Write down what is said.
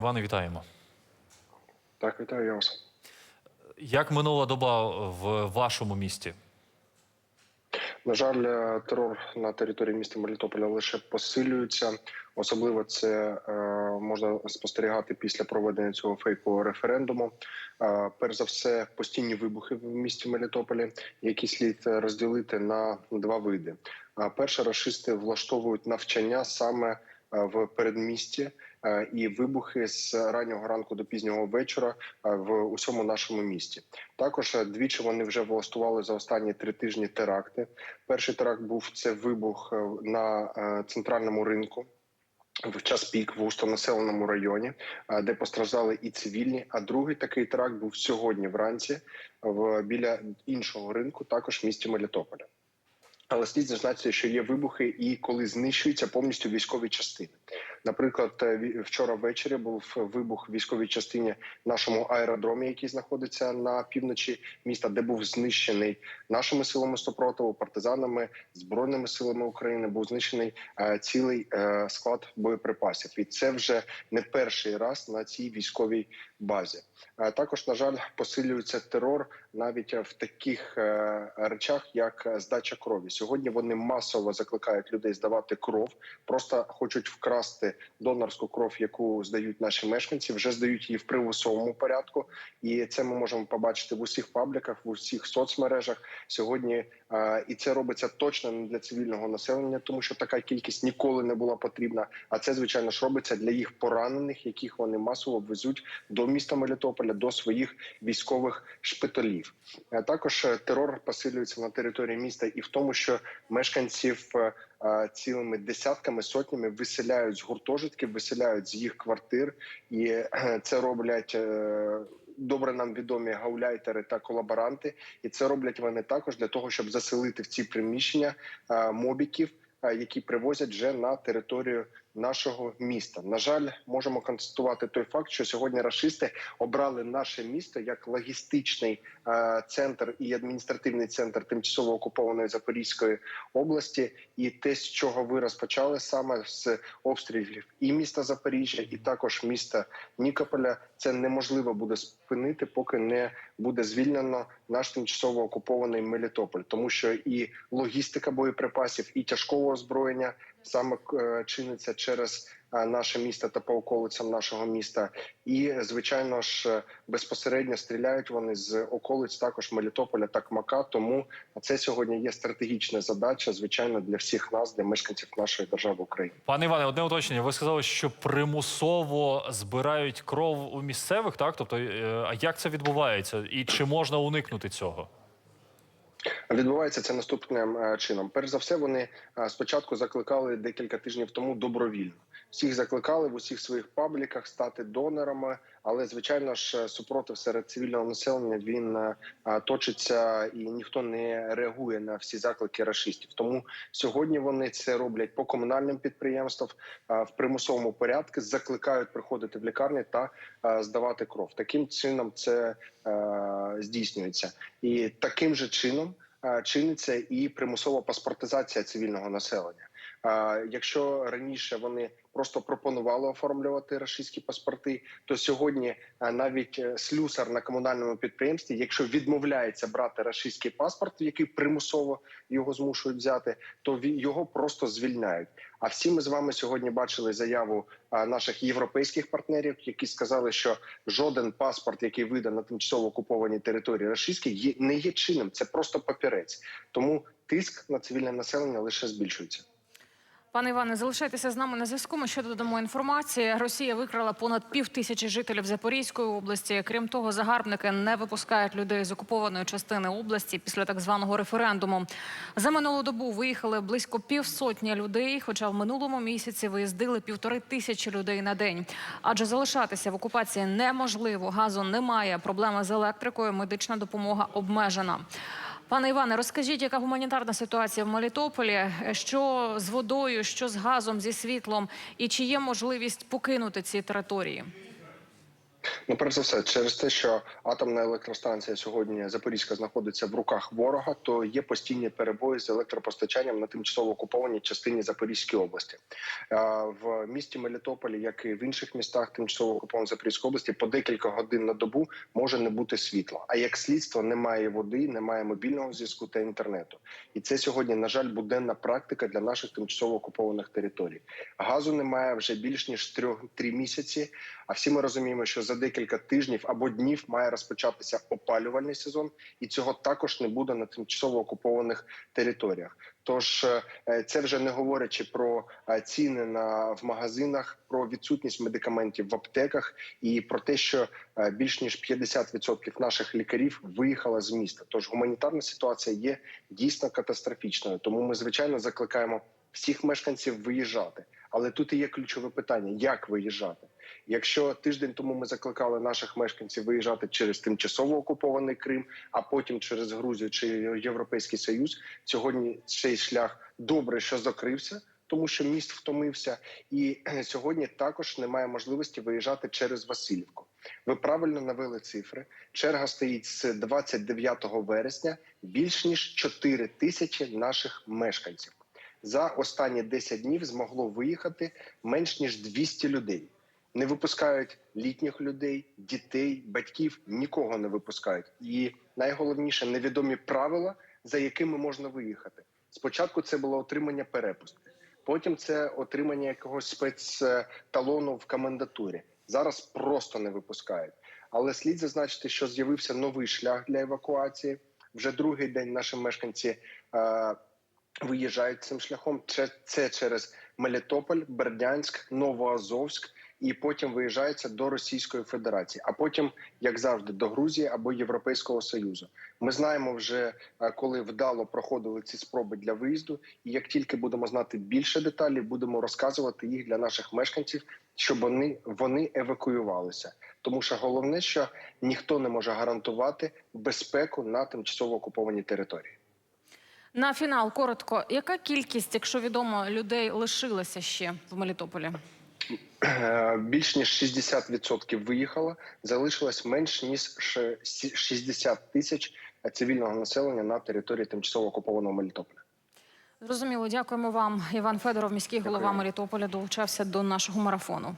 Іване, вітаємо. Так, вітаю я вас. Як минула доба в вашому місті? На жаль, е, терор на території міста Мелітополя лише посилюється. Особливо це е, можна спостерігати після проведення цього фейкового референдуму. Е, перш за все, постійні вибухи в місті Мелітополі, які слід розділити на два види. А перше, рашисти влаштовують навчання саме е, в передмісті е, і вибухи з раннього ранку до пізнього вечора е, в усьому нашому місті. Також е, двічі вони вже влаштували за останні три тижні теракти. Перший теракт був це вибух е, на е, центральному ринку. В час пік в густонаселеному районі, е, де постраждали і цивільні. А другий такий теракт був сьогодні вранці в біля іншого ринку, також в місті Мелітополя. Але слід зазначити, що є вибухи, і коли знищуються повністю військові частини. Наприклад, е, вчора ввечері був вибух в військовій частині нашому аеродромі, який знаходиться на півночі міста, де був знищений нашими силами супротиву, партизанами, збройними силами України. Був знищений е, цілий е, склад боєприпасів, і це вже не перший раз на цій військовій базі. Е, також, на жаль, посилюється терор навіть в таких е, речах, як здача крові. Сьогодні вони масово закликають людей здавати кров, просто хочуть вкрасти донорську кров, яку здають наші мешканці. Вже здають її в примусовому порядку, і це ми можемо побачити в усіх пабліках, в усіх соцмережах сьогодні. е, І це робиться точно не для цивільного населення, тому що така кількість ніколи не була потрібна. А це звичайно ж робиться для їх поранених, яких вони масово везуть до міста Мелітополя, до своїх військових шпиталів. Е, Також е, терор посилюється на території міста, і в тому, що мешканців е, цілими десятками сотнями виселяють з гуртожитків, виселяють з їх квартир, і це роблять. Добре нам відомі гауляйтери та колаборанти, і це роблять вони також для того, щоб заселити в ці приміщення мобіків, які привозять вже на територію нашого міста. На жаль, можемо констатувати той факт, що сьогодні рашисти обрали наше місто як логістичний е, центр і адміністративний центр тимчасово окупованої Запорізької області. І те, з чого ви розпочали саме з обстрілів і міста Запоріжжя, і також міста Нікополя, це неможливо буде спинити, поки не буде звільнено наш тимчасово окупований Мелітополь, тому що і логістика боєприпасів, і тяжкого озброєння саме е, чиниться через е, наше місто та по околицям нашого міста. І звичайно ж е, безпосередньо стріляють вони з околиць також Мелітополя та Кмака. Тому це сьогодні є стратегічна задача, звичайно, для всіх нас, для мешканців нашої держави України. Пане Іване, одне уточнення. Ви сказали, що примусово збирають кров у місцевих, так? Тобто, а як це відбувається? І чи можна уникнути цього? Відбувається це наступним е, чином. Перш за все, вони е, спочатку закликали декілька тижнів тому добровільно. Всіх закликали в усіх своїх пабліках стати донорами, але звичайно ж супротив серед цивільного населення він е, е, точиться і ніхто не реагує на всі заклики рашистів. Тому сьогодні вони це роблять по комунальним підприємствам е, в примусовому порядку, закликають приходити в лікарні та здавати кров. Таким чином це здійснюється, і таким же чином чиниться і примусова паспортизація цивільного населення. Е, Якщо раніше вони просто пропонували оформлювати рашистські паспорти, то сьогодні е, навіть е, слюсар на комунальному підприємстві, якщо відмовляється брати рашистський паспорт, який примусово його змушують взяти, то його просто звільняють. А всі ми з вами сьогодні бачили заяву а, наших європейських партнерів, які сказали, що жоден паспорт, який виданий на тимчасово окупованій території рашистській, не є чинним. Це просто папірець. Тому тиск на цивільне населення лише збільшується. Пане Іване, залишайтеся з нами на зв'язку. Ми ще додамо інформації. Росія викрала понад пів тисячі жителів Запорізької області. Крім того, загарбники не випускають людей з окупованої частини області після так званого референдуму. За минулу добу виїхали близько півсотні людей, хоча в минулому місяці виїздили півтори тисячі людей на день. Адже залишатися в окупації неможливо. Газу немає. Проблема з електрикою, медична допомога обмежена. Пане Іване, розкажіть, яка гуманітарна ситуація в Мелітополі? Що з водою, що з газом, зі світлом, і чи є можливість покинути ці території? Ну, перш за все, через те, що атомна електростанція сьогодні Запорізька знаходиться в руках ворога, то є постійні перебої з електропостачанням на тимчасово окупованій частині Запорізької області. В місті Мелітополі, як і в інших містах тимчасово окупованої Запорізької області, по декілька годин на добу може не бути світла. А як слідство, немає води, немає мобільного зв'язку та інтернету. І це сьогодні, на жаль, буденна практика для наших тимчасово окупованих територій. Газу немає вже більш ніж трьох три місяці. А всі ми розуміємо, що за декілька тижнів або днів має розпочатися опалювальний сезон, і цього також не буде на тимчасово окупованих територіях. Тож е, це вже не говорячи про е, ціни на в магазинах, про відсутність медикаментів в аптеках і про те, що е, більш ніж 50% наших лікарів виїхало з міста. Тож гуманітарна ситуація є дійсно катастрофічною. Тому ми звичайно закликаємо всіх мешканців виїжджати. Але тут і є ключове питання: як виїжджати? Якщо тиждень тому ми закликали наших мешканців виїжджати через тимчасово окупований Крим, а потім через Грузію чи Європейський Союз, сьогодні цей шлях добре, що закрився. Тому що міст втомився, і сьогодні також немає можливості виїжджати через Васильівку. Ви правильно навели цифри. Черга стоїть з 29 вересня більш ніж 4 тисячі наших мешканців. За останні 10 днів змогло виїхати менш ніж 200 людей. Не випускають літніх людей, дітей, батьків нікого не випускають. І найголовніше невідомі правила, за якими можна виїхати. Спочатку це було отримання перепустки, потім це отримання якогось спецталону в комендатурі. Зараз просто не випускають. Але слід зазначити, що з'явився новий шлях для евакуації. Вже другий день наші мешканці е, виїжджають цим шляхом. Це, це через Мелітополь, Бердянськ, Новоазовськ, і потім виїжджається до Російської Федерації, а потім, як завжди, до Грузії або Європейського Союзу. Ми знаємо вже, е, коли вдало проходили ці спроби для виїзду. І як тільки будемо знати більше деталей, будемо розказувати їх для наших мешканців, щоб вони, вони евакуювалися. Тому що головне, що ніхто не може гарантувати безпеку на тимчасово окупованій території. На фінал коротко, яка кількість, якщо відомо, людей лишилася ще в Мелітополі? Більш ніж 60% виїхало, залишилось менш ніж ше- 60 тисяч цивільного населення на території тимчасово окупованого Мелітополя. Зрозуміло, дякуємо вам. Іван Федоров, міський голова Дякую. Мелітополя, долучався до нашого марафону.